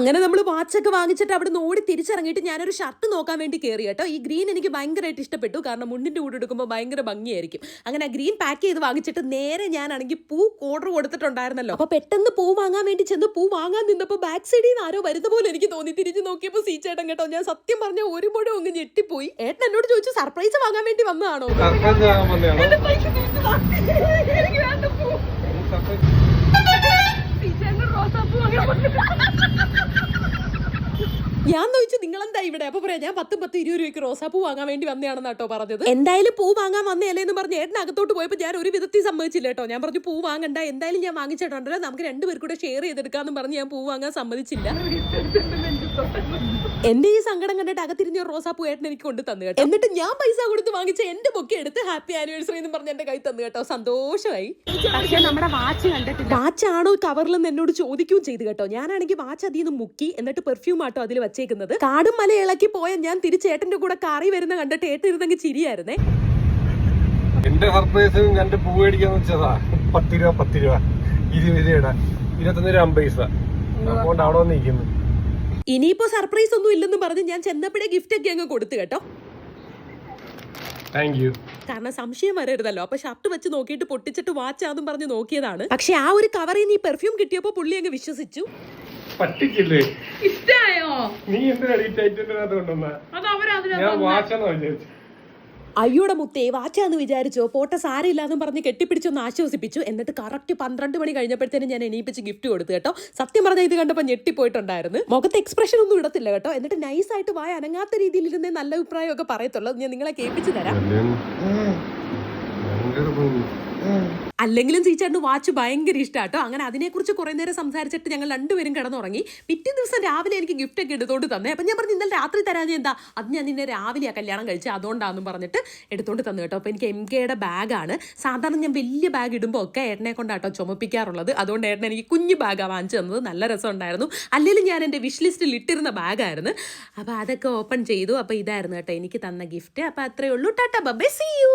അങ്ങനെ നമ്മൾ വാച്ചൊക്കെ വാങ്ങിച്ചിട്ട് അവിടെ നിന്ന് ഓടി തിരിച്ചിറങ്ങിയിട്ട് ഞാനൊരു ഷർട്ട് നോക്കാൻ വേണ്ടി കയറി കേട്ടോ. ഈ ഗ്രീൻ എനിക്ക് ഭയങ്കരമായിട്ട് ഇഷ്ടപ്പെട്ടു. കാരണം മുണ്ടിന്റെ കൂടെ എടുക്കുമ്പോൾ ഭയങ്കര ഭംഗിയായിരിക്കും. അങ്ങനെ ആ ഗ്രീൻ പാക്ക് ചെയ്ത് വാങ്ങിച്ചിട്ട് നേരെ ഞാനാണെങ്കിൽ പൂ ഓർഡർ കൊടുത്തിട്ടുണ്ടായിരുന്നല്ലോ. അപ്പോൾ പെട്ടെന്ന് പൂ വാങ്ങാൻ വേണ്ടി ചെന്ന് പൂ വാങ്ങാൻ നിന്നപ്പോൾ ബാക്ക് സൈഡിൽ നിന്ന് ആരോ വരുന്ന പോലെ എനിക്ക് തോന്നി. തിരിച്ച് നോക്കിയപ്പോൾ സീ ചേട്ടൻ കേട്ടോ. ഞാൻ സത്യം പറഞ്ഞ ഒരു മുഴുവൻ അങ്ങ് ഞെട്ടിപ്പോയി. ഏട്ടൻ എന്നോട് ചോദിച്ചു സർപ്രൈസ് വാങ്ങാൻ വേണ്ടി വന്നതാണോ? സർപ്രൈസ് വന്നതാണോ എന്റെ പൈസ തിരിച്ച് താ. എനിക്ക് വേണ്ട പൂ. സർപ്രൈസ് ടീച്ചറിന് റോസാപ്പൂ വാങ്ങാൻ വന്നു. ഞാൻ ചോദിച്ചു നിങ്ങളെന്താ ഇവിടെ? അപ്പൊ പറയാം ഞാൻ പത്തും പത്ത് ഇരുപത് രൂപയ്ക്ക് റോസാപ്പൂ വാങ്ങാൻ വേണ്ടി വന്നതാണെന്ന് കേട്ടോ പറഞ്ഞത്. എന്തായാലും പൂ വാങ്ങാൻ വന്നതല്ലേ എന്ന് പറഞ്ഞ് ഏട്ടൻ അകത്തോട്ട് പോയപ്പോൾ ഞാൻ ഒരു വിധത്തിൽ സമ്മതിച്ചില്ല കേട്ടോ. ഞാൻ പറഞ്ഞു പൂ വാങ്ങണ്ട എന്തായാലും ഞാൻ വാങ്ങിച്ചിട്ടുണ്ടല്ലോ. നമുക്ക് രണ്ടുപേർ കൂടെ ഷെയർ ചെയ്തെടുക്കാന്ന് പറഞ്ഞ് ഞാൻ പൂ വാങ്ങാൻ സമ്മതിച്ചില്ല. എന്റെ ഈ സങ്കടം കണ്ടിട്ട് അകത്തിരിഞ്ഞ റോസാ റോസാപ്പൂ ഏട്ടൻ എനിക്ക് കൊണ്ട് തന്നു കേട്ടോ. എന്നിട്ട് ഞാൻ പൈസ കൊടുത്ത് വാങ്ങിച്ച എന്റെ ബൊക്കെ എടുത്ത് ഹാപ്പി ആനിവേഴ്സറി എന്ന് പറഞ്ഞ എന്റെ കൈ തന്നു കേട്ടോ. സന്തോഷമായി. പക്ഷേ നമ്മുടെ വാച്ച് കണ്ടിട്ടില്ല. വാച്ച് ആണോ കവറിലെന്ന് എന്നോട് ചോദിക്കുകയും ചെയ്തു കേട്ടോ. ഞാനാണെങ്കിൽ വാച്ച് അതിൽ നിന്ന് മുക്കി എന്നിട്ട് പെർഫ്യൂം ആട്ടോ അതിൽ വെച്ചേക്കുന്നത്. കാടും മല ഇളക്കി പോയ ഞാൻ തിരിച്ച് ഏട്ടന്റെ കൂടെ കറി വരുന്ന കണ്ടിട്ട് ഏട്ടൻ ഇരുന്നെങ്കിൽ ചിരിയായിരുന്നേ. എന്റെ സർപ്രൈസ് കണ്ട് പൂ മേടിക്കാന്ന് വെച്ചതാ. പത്ത് രൂപ പത്ത് രൂപ. ഇരുപത് രൂപയുടെ. ഇരുപത്തൊന്ന് രൂപ അമ്പത് പൈസ. അതുകൊണ്ട് അവിടെ വന്ന് നിൽക്കുന്നു ഇനിയിപ്പോ സർപ്രൈസ് ഒന്നും ഇല്ലെന്ന് പറഞ്ഞ് ഞാൻ ചെന്നപ്പോഴേ ഗിഫ്റ്റ് ഒക്കെ അങ്ങ് കൊടുത്തു കേട്ടോ. കാരണം സംശയം വരരുതല്ലോ. അപ്പൊ ഷർട്ട് വെച്ച് നോക്കിയിട്ട് പൊട്ടിച്ചിട്ട് വാച്ച് വാച്ചാന്നും പറഞ്ഞ് നോക്കിയതാണ്. പക്ഷെ ആ ഒരു കവറിൽ നിന്ന് ഈ പെർഫ്യൂം കിട്ടിയപ്പോ പുള്ളി അങ്ങ് വിശ്വസിച്ചു. പറ്റിക്കില്ലേ? ഇഷ്ടായോ? നീ എന്തിനാ കൊണ്ടുവന്ന? ഞാൻ വാച്ചാണോ വിചാരിച്ചു. അയ്യോടെ മുത്തേ വാച്ചാന്ന് വിചാരിച്ചോ പോട്ടെ സാരയില്ലാന്നും പറഞ്ഞ് കെട്ടിപ്പിടിച്ചൊന്ന് ആശ്വസിപ്പിച്ചു. എന്നിട്ട് കറക്റ്റ് പന്ത്രണ്ട് മണി കഴിഞ്ഞപ്പോഴത്തേനും ഞാൻ എണീപ്പിച്ച് ഗിഫ്റ്റ് കൊടുത്തു കേട്ടോ. സത്യം പറഞ്ഞാൽ ഇത് കണ്ടപ്പോൾ ഞെട്ടിപ്പോയിട്ടുണ്ടായിരുന്നു. മുഖത്ത് എക്സ്പ്രഷൻ ഒന്നും ഇടത്തില്ല കേട്ടോ. എന്നിട്ട് നൈസായിട്ട് വായ അനങ്ങാത്ത രീതിയിൽ ഇരുന്നേ നല്ല അഭിപ്രായമൊക്കെ പറയത്തുള്ളൂ. ഞാൻ നിങ്ങളെ കേൾപ്പിച്ചു തരാം. അല്ലെങ്കിലും ചീച്ചാണ്ട് വാച്ച് ഭയങ്കര ഇഷ്ടാട്ടോ അങ്ങനെ അതിനെക്കുറിച്ച് കുറേ നേരം സംസാരിച്ചിട്ട് ഞങ്ങൾ രണ്ടുപേരും കിടന്നുറങ്ങി. പിറ്റേ ദിവസം രാവിലെ എനിക്ക് ഗിഫ്റ്റ് ഒക്കെ എടുത്തോണ്ട് തന്നെ. അപ്പം ഞാൻ പറഞ്ഞു ഇന്നലെ രാത്രി തരാൻ എന്താ? അത് ഞാൻ നിന്നെ രാവിലെയാ കല്യാണം കഴിച്ചത് അതുകൊണ്ടാണെന്നും പറഞ്ഞിട്ട് എടുത്തോണ്ട് തന്നു കേട്ടോ. അപ്പോൾ എനിക്ക് എം കെയുടെ ബാഗാണ് സാധാരണ ഞാൻ വലിയ ബാഗ് ഇടുമ്പോൾ ഒക്കെ ഏട്ടനെ കൊണ്ടാട്ടോ ചുമപ്പിക്കാറുള്ളത്. അതുകൊണ്ട് ഏട്ടൻ എനിക്ക് കുഞ്ഞു ബാഗാണ് വാങ്ങിച്ചു തന്നത്. നല്ല രസമുണ്ടായിരുന്നു. അല്ലെങ്കിൽ ഞാൻ എന്റെ വിഷ് ലിസ്റ്റിൽ ഇട്ടിരുന്ന ബാഗായിരുന്നു അപ്പോൾ അതൊക്കെ ഓപ്പൺ ചെയ്തു. അപ്പോൾ ഇതായിരുന്നു കേട്ടോ എനിക്ക് തന്ന ഗിഫ്റ്റ് അപ്പോൾ അത്രയേ ഉള്ളൂ. Tata ബബേ C U